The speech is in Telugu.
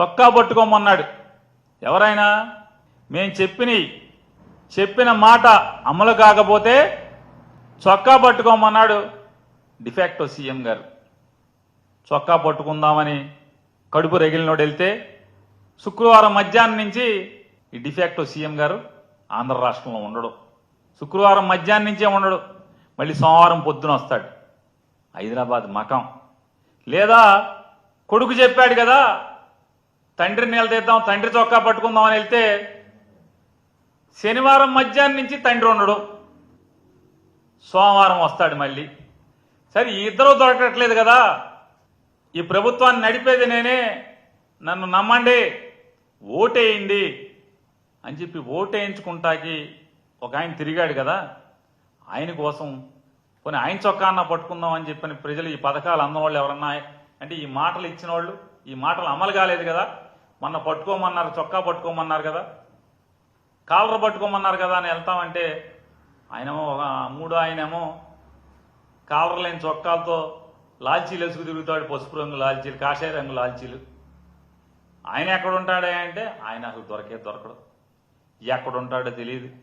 చొక్కా పట్టుకోమన్నాడు. ఎవరైనా మేం చెప్పిన చెప్పిన మాట అమలు కాకపోతే చొక్కా పట్టుకోమన్నాడు డిఫెక్టో సీఎం గారు. చొక్కా పట్టుకుందామని కడుపు రగిలినోడు వెళ్తే శుక్రవారం మధ్యాహ్నం నుంచి ఈ డిఫెక్టో సీఎం గారు ఆంధ్ర రాష్ట్రంలో ఉండడు. శుక్రవారం మధ్యాహ్నం నుంచే ఉండడు. మళ్ళీ సోమవారం పొద్దున వస్తాడు. హైదరాబాద్ మకం లేదా కొడుకు చెప్పాడు కదా తండ్రిని నిలదీద్దాం తండ్రి చొక్కా పట్టుకుందాం అని వెళ్తే శనివారం మధ్యాహ్నం నుంచి తండ్రి ఉండడు. సోమవారం వస్తాడు మళ్ళీ. సరే ఇద్దరు దొరకట్లేదు కదా. ఈ ప్రభుత్వాన్ని నడిపేది నేనే. నన్ను నమ్మండి ఓటేయండి అని చెప్పి ఓటేయించుకుంటాకి ఒక ఆయన తిరిగాడు కదా. ఆయన కోసం కొన్ని ఆయన చొక్కా అన్న పట్టుకుందాం అని చెప్పిన ప్రజలు ఈ పథకాలు అందం వాళ్ళు ఎవరన్నా అంటే ఈ మాటలు ఇచ్చిన వాళ్ళు ఈ మాటలు అమలు కాలేదు కదా. మొన్న పట్టుకోమన్నారు చొక్కా పట్టుకోమన్నారు కదా. కాలర్ పట్టుకోమన్నారు కదా అని వెళ్తామంటే ఆయనేమో ఒక మూడో ఆయనేమో కాలర్ లేని చొక్కాలతో లాల్చీలు వేసుకు తిరుగుతాడు పసుపు రంగు లాల్చీలు కాషాయ రంగు లాల్చీలు. ఆయన ఎక్కడ ఉంటాడే అంటే ఆయన అసలు దొరకే దొరకడు. ఎక్కడ ఉంటాడో తెలియదు.